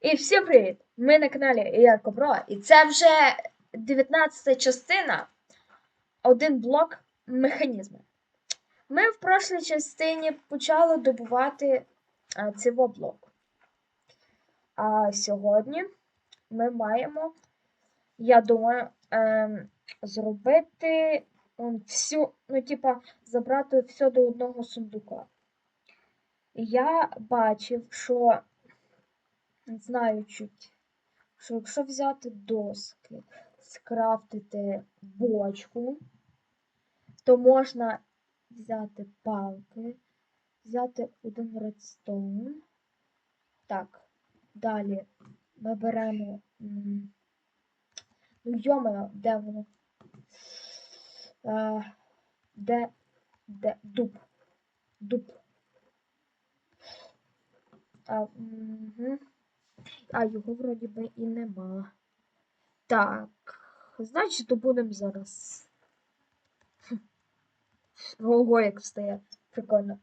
І всім привіт! Ми на каналі Я Кобро, і це вже 19 частина. Один блок механізми. Ми в прошлій частині почали добувати цього блок. А сьогодні ми маємо, я думаю, ем, зробити м, всю, ну, типа, забрати все до одного сундука. Я бачив, що знаю чуть, що якщо взяти доски, скрафтити бочку, то можна взяти палки, взяти один редстоун. Так, далі ми беремо. Ну, йоме, де воно? Е, де, де дуб? Дуб. А, угу. А його вроді би і нема. Так, значить, то будемо зараз. Ого, як встає. Прикольно.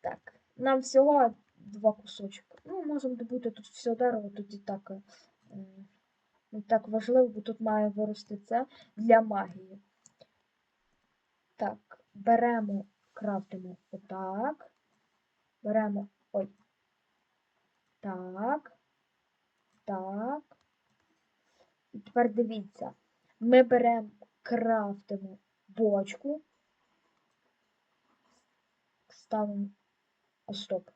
Так, нам всього два кусочки. Ну, можемо добути тут все дерево, тут і так. Не так важливо, бо тут має вирости це для магії. Так, беремо, крафтимо отак. Беремо. Ой. Так. Так. І тепер дивіться. Ми беремо, крафтимо бочку. Ставимо. О, стоп.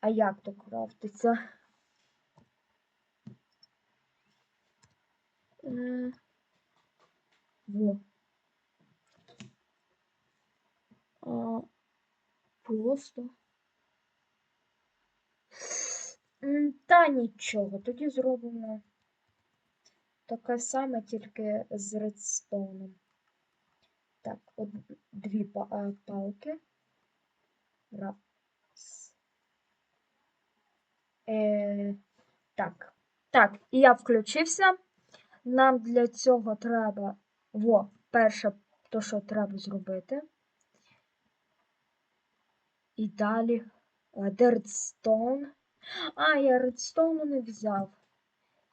А як то крафтиться? Е, Во. А, просто. Та нічого, тоді зробимо таке саме, тільки з редстоуном. Так, от дві па- палки. Раз. Е, так. Так, і я включився. Нам для цього треба. Во, перше, то, що треба зробити. І далі. е, де редстоун. А, я редстоуну не взяв.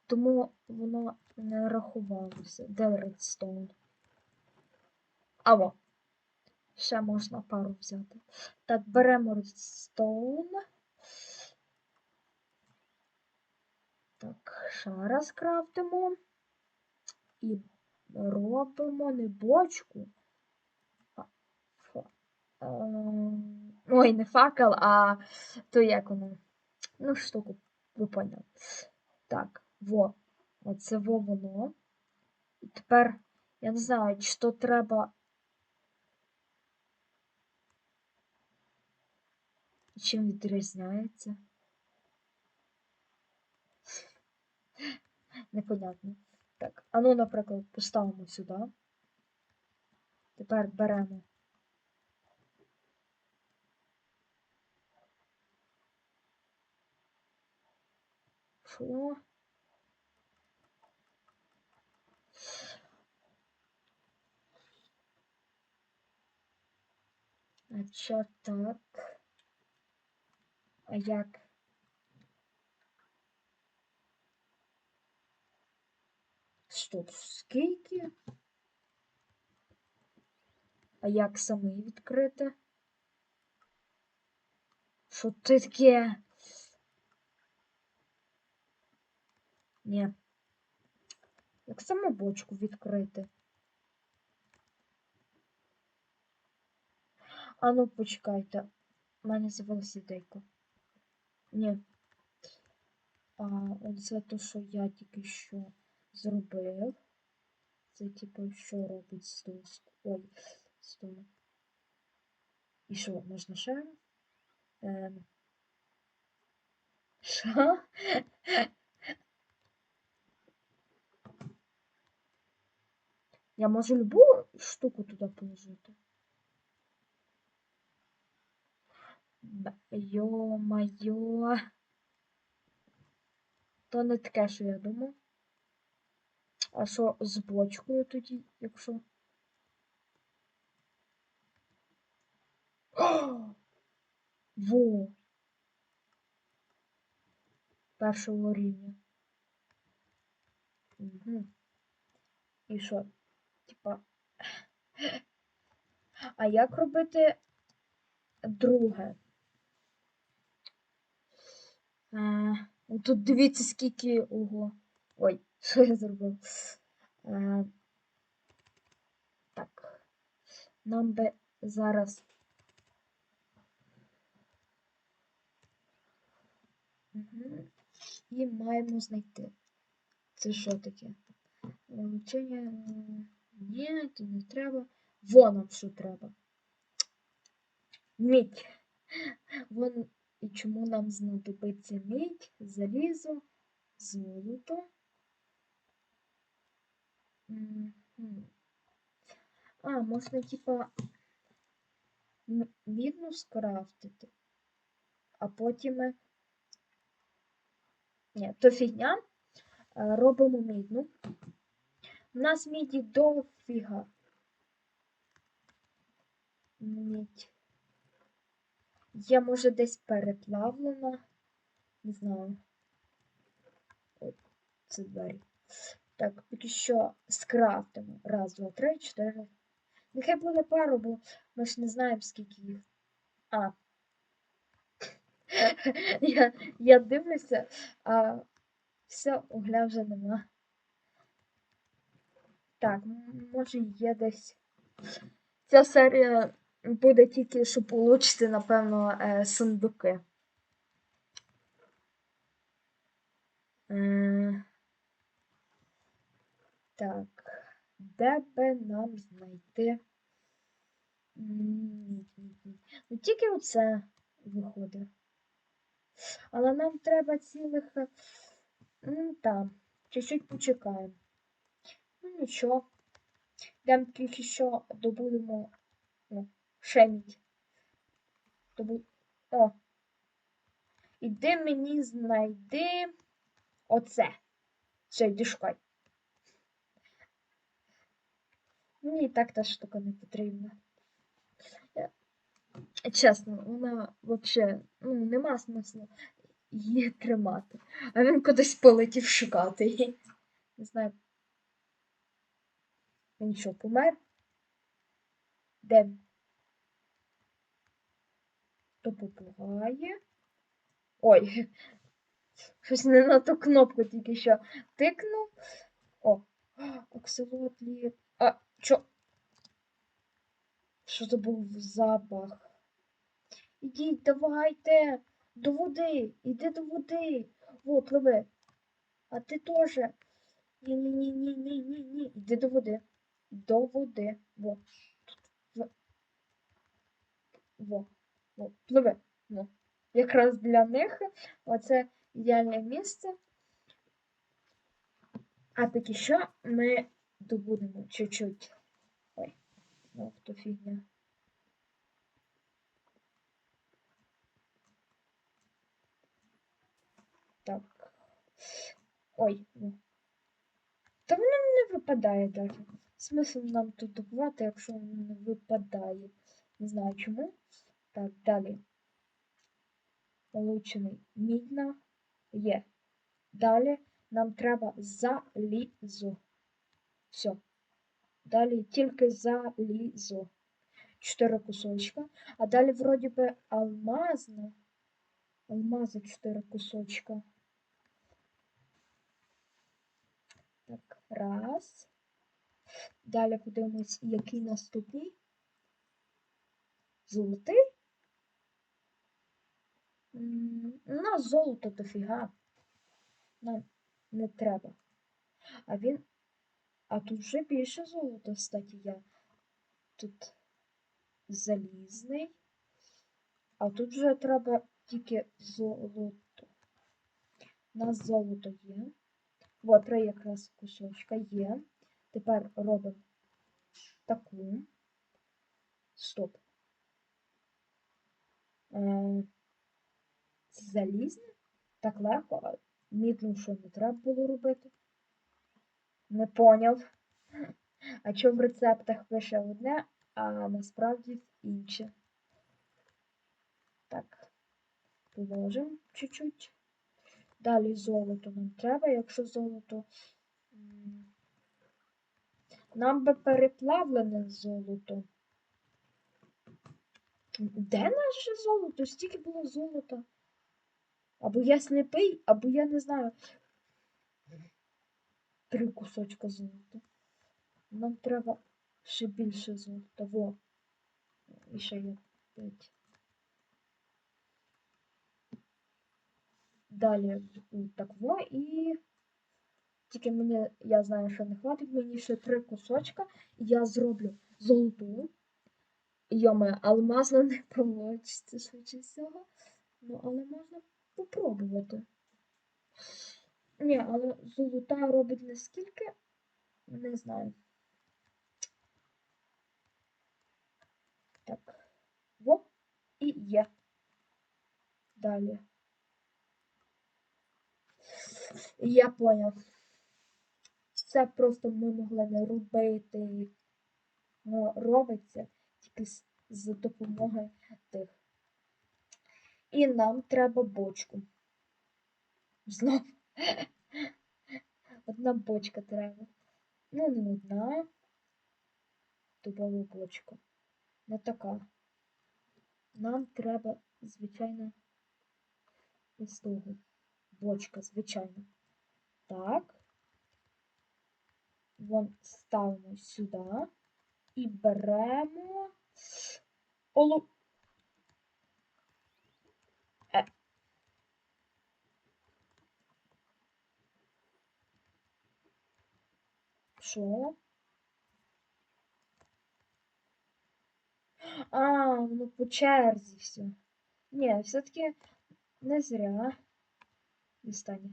Тому воно не рахувалося. Де редстоун? Аво. Ще можна пару взяти. Так, беремо редстоун. Так, ще раз крафтимо. І робимо не бочку. А, фа- ем, Ой, не факел, а то як воно. Ну, штуку, ви поняли. Так, во. Оце во воно. І тепер, я не знаю, чи то треба. Чим відрізняється? Непонятно. Так, а ну, наприклад, поставимо сюди. Тепер беремо. Що? А чо так? А як? Стоп, скільки? А як самий відкрити? Що це таке? Ні. Як саму бочку відкрити? А ну почекайте. У мене з'явилася ідейка. Ні. А, оце то, що я тільки що зробив. Це типу, що робить доску. Ой, стоп. І що, можна ще? Ем. Що? Я можу любу штуку туди положити. Б- Йо-майо. То не таке, що я думав. А що з бочкою тоді, якщо. Во! першого рівня. Угу. І що? А як робити друге? А, ну тут дивіться, скільки ого. Ой, що я зробив? А, так. Нам би зараз. Угу. І маємо знайти. Це що таке? Вчення. Ні, то не треба. Вон нам що треба. Мідь. Вон і чому нам знадобиться мідь, залізо, золото. А, можна, типа, мідну скрафтити, а потім. Ні, то фігня. Е, Робимо мідну. У нас міді дофіга. Мідь. Я, може, десь переплавлена. Не знаю. Ой, це двері. Так, поки що скрафтимо. Раз, два, три, чотири. Нехай буде пару, бо ми ж не знаємо, скільки їх. А. я, я дивлюся, а все, угля вже нема. Так, може є десь. Ця серія буде тільки, щоб получити, напевно, е, сундуки. Е, так, де би нам знайти? Ну тільки оце виходить. Але нам треба цілих. е, м, Там, чуть-чуть почекаємо. Ну нічого. Йдемо тільки що добудемо ну, ще мідь. Добу... О. Іди мені знайди оце. Все, йди шукай. Мені і так та штука не потрібна. Чесно, вона взагалі ну, нема смислу її тримати. А він кудись полетів шукати її. Не знаю. Він що, помер? Де? То попугає. Ой, щось не на ту кнопку тільки що тикнув. О, оксилотлі. А, чо? Що це був запах? Ідіть, давайте. До води. Іди до води. Во, пливи. А ти теж. Ні-ні-ні-ні-ні-ні. Іди до води. До води. Во. Тут. Во. Во. Пливи. Во. Якраз для них оце ідеальне місце. А поки що ми добудемо чуть-чуть. Ой, ну то фігня. Так. Ой, ну. Та воно не випадає навіть. Смисл нам тут добувати, якщо воно не випадає. Не знаю чому. Так, далі. Получений мідна є. Далі нам треба залізо. Все. Далі тільки залізо. Чотири кусочка. А далі вроді би алмазна. Алмази чотири кусочка. Так, раз. Далі подивимось, який наступний. Золотий. М, На золото дофіга. Нам не треба. А він. А тут вже більше золота, кстати, я. Тут залізний. А тут вже треба тільки золото. У нас золото є. От три якраз кусочка є. Тепер робимо таку. Стоп. Е, залізне? Так легко, мідну що не треба було робити? Не поняв. А чому в рецептах пише одне, а насправді інше? Так, положимо чуть-чуть. Далі золото нам треба, якщо золото. Нам би переплавлене золото. Де наше золото? Стільки було золота. Або я сліпий, або я не знаю. Три кусочка золота. Нам треба ще більше золота. Во. І ще є п'ять. Далі так во і. Тільки мені, я знаю, що не хватить, мені ще три кусочка, і я зроблю золоту. Йоме, алмазна не получиться швидше всього. Ну, але можна попробувати. Ні, але золота робить наскільки, не знаю. Так. Во, і є. Далі. Я поняв. Це просто ми могли не робити. Воно робиться тільки з, з допомогою тих. І нам треба бочку. Знов. Одна бочка треба. Ну, не одна. Тупова бочка. Не така. Нам треба, звичайно, ось того. Бочка, звичайно. Так. Вон ставимо сюди і беремо олу. Е. Що? А, ну по черзі все. Ні, все-таки не зря. Дістання.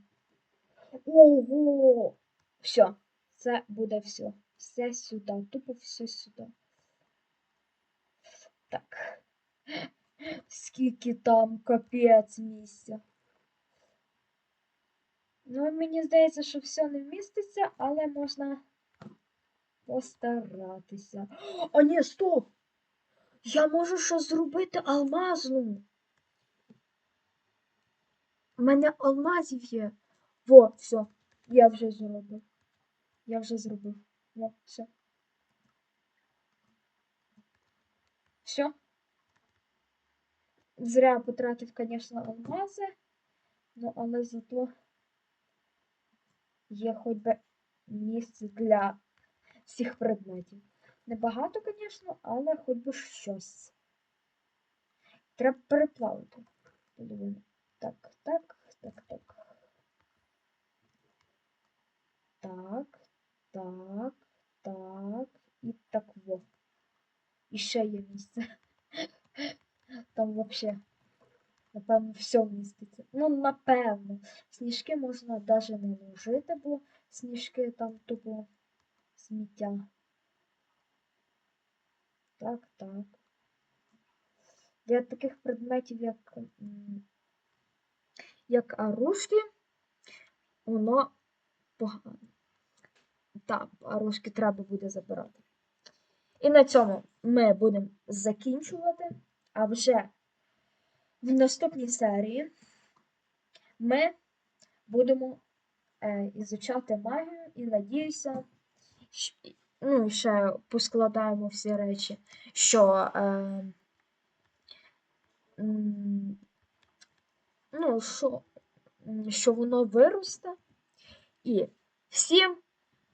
Ого! Все, Це буде все. Все сюди. Тупо все сюди. Так. Скільки там капець місця. Ну, мені здається, що все не вміститься, але можна постаратися. А ні, стоп! Я можу щось зробити алмазну. У мене алмазів є. Во, все, я вже зробив. Я вже зробив. Во, все. Все. Зря потратив, звісно, алмази, ну але зато є хоч би місце для всіх предметів. Небагато, звісно, але хоч би щось. Треба переплавити. Так, так, так, так. Так, так, так. І так во. І ще є місце. Там вообще, напевно, все вміститься. Ну, напевно. Сніжки можна навіть не ложити, бо сніжки там тупо сміття. Так, так. Для таких предметів, як, як арушки, воно погано. Так, арушки треба буде забирати. І на цьому ми будемо закінчувати. А вже в наступній серії ми будемо е, ізучати магію і надіюся, щ- ну, і ще поскладаємо всі речі, що, е, ну, що, що воно виросте. І всім